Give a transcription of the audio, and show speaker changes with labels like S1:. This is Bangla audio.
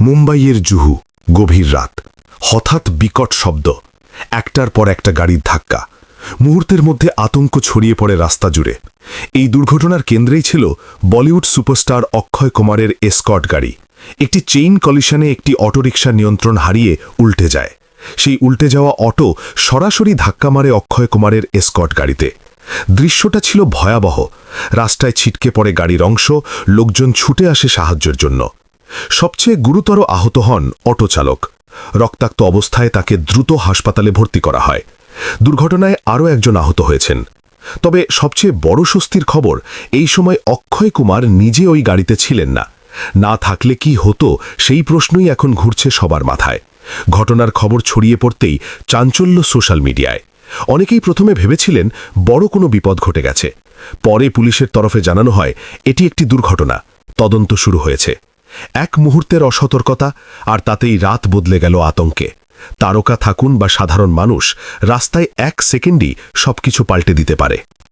S1: মুম্বাইয়ের জুহু, গভীর রাত। হঠাৎ বিকট শব্দ। একটার পর একটা গাড়ির ধাক্কা। মুহূর্তের মধ্যে আতঙ্ক ছড়িয়ে পড়ে রাস্তা জুড়ে। এই দুর্ঘটনার কেন্দ্রেই ছিল বলিউড সুপারস্টার অক্ষয় কুমারের এসকট গাড়ি। একটি চেইন কলিশনে একটি অটোরিকশা নিয়ন্ত্রণ হারিয়ে উল্টে যায়। সেই উল্টে যাওয়া অটো সরাসরি ধাক্কা মারে অক্ষয় কুমারের এসকট গাড়িতে। দৃশ্যটা ছিল ভয়াবহ। রাস্তায় ছিটকে পড়ে গাড়ির অংশ, লোকজন ছুটে আসে সাহায্যের জন্য। সবচেয়ে গুরুতর আহত হন অটো চালক রক্তাক্ত অবস্থায় তাকে দ্রুত হাসপাতালে ভর্তি করা হয়। দুর্ঘটনায় আরও একজন আহত হয়েছেন। তবে সবচেয়ে বড় স্বস্তির খবর, এই সময় অক্ষয় কুমার নিজে ওই গাড়িতে ছিলেন না। না থাকলে কি হতো, সেই প্রশ্নই এখন ঘুরছে সবার মাথায়। ঘটনার খবর ছড়িয়ে পড়তেই চাঞ্চল্য সোশ্যাল মিডিয়ায়। অনেকেই প্রথমে ভেবেছিলেন বড় কোনো বিপদ ঘটে গেছে। পরে পুলিশের তরফে জানানো হয়, এটি একটি দুর্ঘটনা। তদন্ত শুরু হয়েছে। এক মুহূর্তের অসতর্কতা আর তাতেই রাত বদলে গেল আতঙ্কে। তারকা থাকুন বা সাধারণ মানুষ, রাস্তায় এক সেকেন্ডই সবকিছু পাল্টে দিতে পারে।